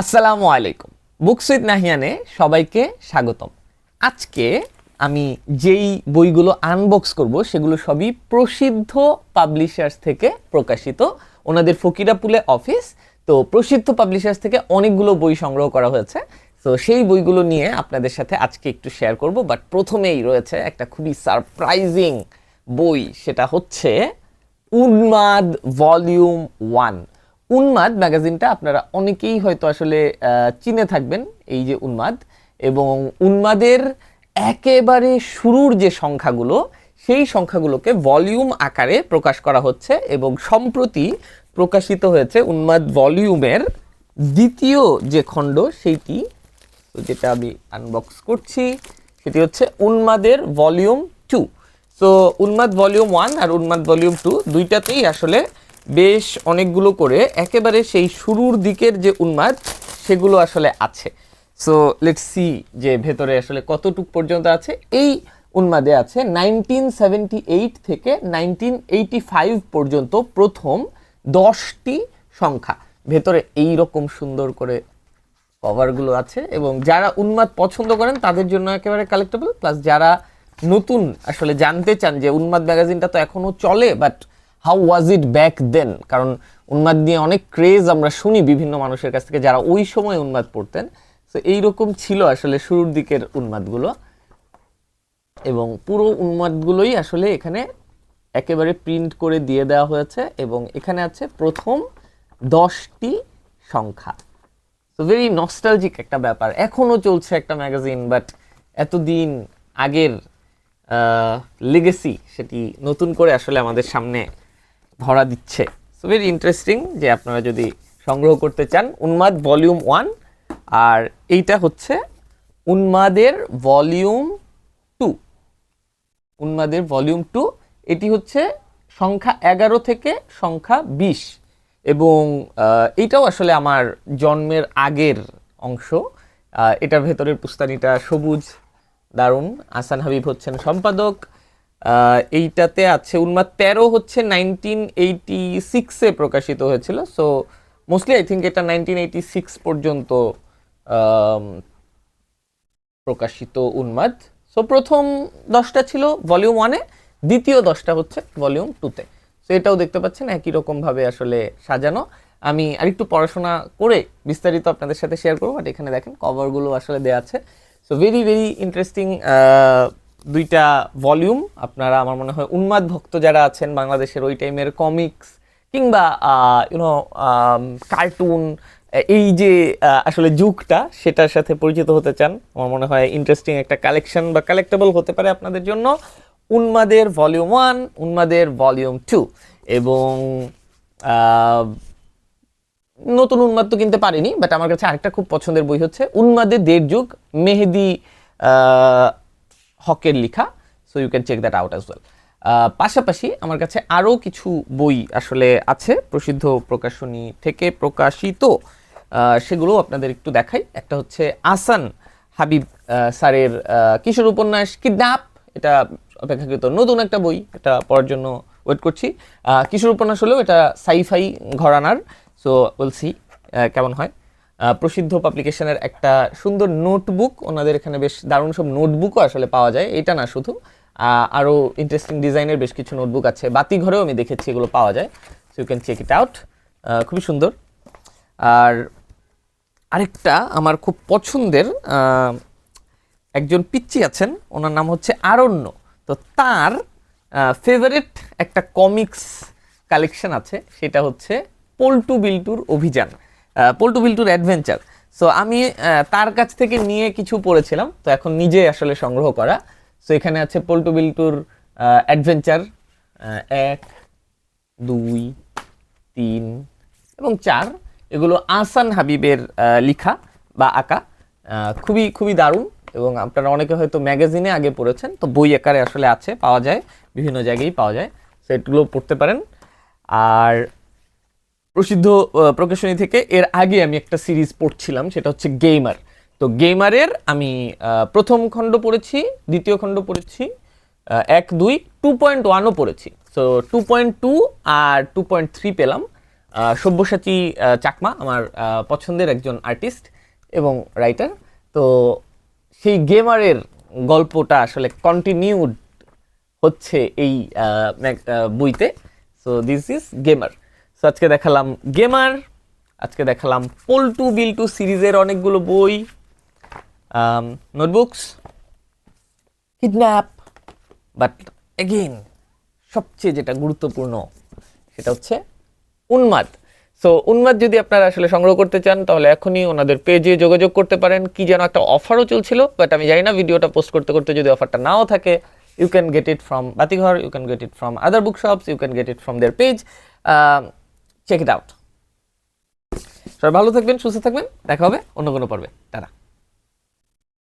আসসালামু আলাইকুম। Books with নাহিয়ানে সবাইকে স্বাগতম। আজকে আমি যেই বইগুলো আনবক্স করব, সেগুলো সবই প্রসিদ্ধ পাবলিশার্স থেকে প্রকাশিত। ওনাদের ফকিরাপুলে অফিস তো প্রসিদ্ধ পাবলিশার্স থেকে অনেকগুলো বই সংগ্রহ করা হয়েছে। তো সেই বইগুলো নিয়ে আপনাদের সাথে আজকে একটু শেয়ার করব বাট প্রথমেই রয়েছে একটা খুবই সারপ্রাইজিং বই, সেটা হচ্ছে উন্মাদ ভলিউম ওয়ান উন্মাদ ম্যাগাজিনটা আপনারা অনেকেই হয়তো আসলে চিনে থাকবেন, এই যে উন্মাদ। এবং উন্মাদের একেবারে শুরুর যে সংখ্যাগুলো, সেই সংখ্যাগুলোকে ভলিউম আকারে প্রকাশ করা হচ্ছে এবং সম্প্রতি প্রকাশিত হয়েছে উন্মাদ ভলিউমের দ্বিতীয় যে খণ্ড, সেইটি। যেটা আমি আনবক্স করছি, সেটি হচ্ছে উন্মাদের volume two. So Unmad volume one আর উন্মাদ ভলিউম টু দুইটাতেই আসলে বেশ অনেকগুলো করে একেবারে সেই শুরুর দিকের যে উন্মাদ, সেগুলো আসলে আছে। সো লেট সি যে ভেতরে আসলে কতটুক পর্যন্ত আছে। এই উন্মাদে আছে নাইনটিন থেকে নাইনটিন পর্যন্ত প্রথম দশটি সংখ্যা। ভেতরে এই রকম সুন্দর করে কভারগুলো আছে এবং যারা উন্মাদ পছন্দ করেন, তাদের জন্য একেবারে কালেক্টেবল প্লাস যারা নতুন আসলে জানতে চান যে উন্মাদ ম্যাগাজিনটা তো এখনও চলে but how was it back then কারণ উন্মাদ নিয়ে অনেক ক্রেজ আমরা শুনি বিভিন্ন মানুষের কাছ থেকে যারা ওই সময় উন্মাদ পড়তেন। তো এইরকম ছিল আসলে শুরুর দিকের উন্মাদগুলো। এবং পুরো উন্মাদগুলোই আসলে এখানে একেবারে প্রিন্ট করে দিয়ে দেওয়া হয়েছে এবং এখানে আছে প্রথম দশটি সংখ্যা। তো ভেরি নস্টালজিক একটা ব্যাপার। এখনও চলছে একটা ম্যাগাজিন বাট এতদিন আগের লেগেসি সেটি নতুন করে আসলে আমাদের সামনে ধরা দিচ্ছে। সো ভেরি ইন্টারেস্টিং যে আপনারা যদি সংগ্রহ করতে চান উন্মাদ ভলিউম ওয়ান আর এইটা হচ্ছে উন্মাদের ভলিউম টু উন্মাদের ভলিউম টু এটি হচ্ছে সংখ্যা এগারো থেকে সংখ্যা বিশ। এবং এইটাও আসলে আমার জন্মের আগের অংশ। এটার ভেতরের পুস্তানিটা সবুজ, দারুণ। আসান হাবিব হচ্ছেন সম্পাদক। এইটাতে আছে উন্মাদ তেরো হচ্ছে নাইনটিন এইটি সিক্সে প্রকাশিত হয়েছিল। সো মোস্টলি আই থিঙ্ক এটা নাইনটিন এইটি সিক্স পর্যন্ত প্রকাশিত উন্মাদ। সো প্রথম দশটা ছিল ভলিউম ওয়ানে দ্বিতীয় দশটা হচ্ছে ভলিউম টুতে সো এটাও দেখতে পাচ্ছেন একই রকমভাবে আসলে সাজানো। আমি আরেকটু পড়াশোনা করে বিস্তারিত আপনাদের সাথে শেয়ার করব বাট এখানে দেখেন কভারগুলো আসলে দেওয়া আছে। সো ভেরি ভেরি ইন্টারেস্টিং দুইটা ভলিউম আপনারা আমার মনে হয় উন্মাদ ভক্ত যারা আছেন বাংলাদেশের ওই টাইমের কমিক্স কিংবা ইউনো কার্টুন এই যে আসলে যুগটা, সেটার সাথে পরিচিত হতে চান, আমার মনে হয় ইন্টারেস্টিং একটা কালেকশন বা কালেক্টেবল হতে পারে আপনাদের জন্য। উন্মাদের ভলিউম ওয়ান উন্মাদের ভলিউম টু এবং নতুন উন্মাদ তো কিনতে পারিনি বাট আমার কাছে আরেকটা খুব পছন্দের বই হচ্ছে উন্মাদের দেড় যুগ, মেহেদি হকের লেখা so you can check that out as well পাশাপাশি আমার কাছে আরও কিছু বই আসলে আছে, প্রসিদ্ধ প্রকাশনী থেকে প্রকাশিত। সেগুলো আপনাদের একটু দেখাই। একটা হচ্ছে আসান হাবিব স্যারের কিশোর উপন্যাস কিডন্যাপ। এটা অপেক্ষাকৃত নতুন একটা বই, এটা পড়ার জন্য ওয়েট করছি। কিশোর উপন্যাস হলেও এটা সাইফাই ঘরানার সো উইল সি কেমন হয়। প্রসিদ্ধ পাবলিকেশনের একটা সুন্দর নোটবুক। ওনাদের এখানে বেশ দারুণ সব নোটবুকও আসলে পাওয়া যায়। এটা না শুধু। আরও ইন্টারেস্টিং ডিজাইনের বেশ কিছু নোটবুক আছে। বাতি ঘরেও আমি দেখেছি এগুলো পাওয়া যায়। So you can check it out খুবই সুন্দর। আর আরেকটা আমার খুব পছন্দের একজন পিচ্চি আছেন। ওনার নাম হচ্ছে আরণ্য। তো তার ফেভারিট একটা কমিক্স কালেকশন আছে। সেটা হচ্ছে পল্টু বিল্টুর অভিযান। পল্টু বিল্টুর অ্যাডভেঞ্চার সো আমি তার কাছ থেকে নিয়ে কিছু পড়েছিলাম, তো এখন নিজে আসলে সংগ্রহ করা। সো এখানে আছে পল্টু বিল্টুর অ্যাডভেঞ্চার এক, দুই, তিন এবং চার। এগুলো আসান হাবিবের লিখা বা আঁকা। খুবই খুবই দারুণ এবং আপনারা অনেকে হয়তো ম্যাগাজিনে আগে পড়েছেন, তো বই আকারে আসলে আছে, পাওয়া যায়, বিভিন্ন জায়গায় পাওয়া যায়। সেগুলো পড়তে পারেন। আর প্রসিদ্ধ প্রকাশনী থেকে এর আগে আমি একটা সিরিজ পড়ছিলাম, সেটা হচ্ছে গেমার তো গেমারের আমি প্রথম খণ্ড পড়েছি, দ্বিতীয় খণ্ড পড়েছি এক, দুই টু পয়েন্ট ওয়ানও পড়েছি। সো টু পয়েন্ট টু আর টু পয়েন্ট থ্রি পেলাম। সব্যসাচী চাকমা আমার পছন্দের একজন আর্টিস্ট এবং রাইটার তো সেই গেমারের গল্পটা আসলে কন্টিনিউড হচ্ছে এই বইতে। So this is gamer so আজকে দেখালাম গেমার আজকে দেখালাম পল্টু বিল্টু সিরিজের অনেকগুলো বই নোটবুকস কিডন্যাপ বাট এগেইন সবচেয়ে যেটা গুরুত্বপূর্ণ সেটা হচ্ছে উন্মাদ। সো উন্মাদ যদি আপনারা আসলে সংগ্রহ করতে চান তাহলে এখনই ওনাদের পেজে যোগাযোগ করতে পারেন। কি যেন একটা অফারও চলছিল বাট আমি জানি না ভিডিওটা পোস্ট করতে করতে যদি অফারটা নাও থাকে you can get it from Batighar you can get it from other book shops you can get it from their page check it out সবাই ভালো থাকবেন সুস্থ থাকবেন দেখা হবে অন্য কোনো পর্বে। তারা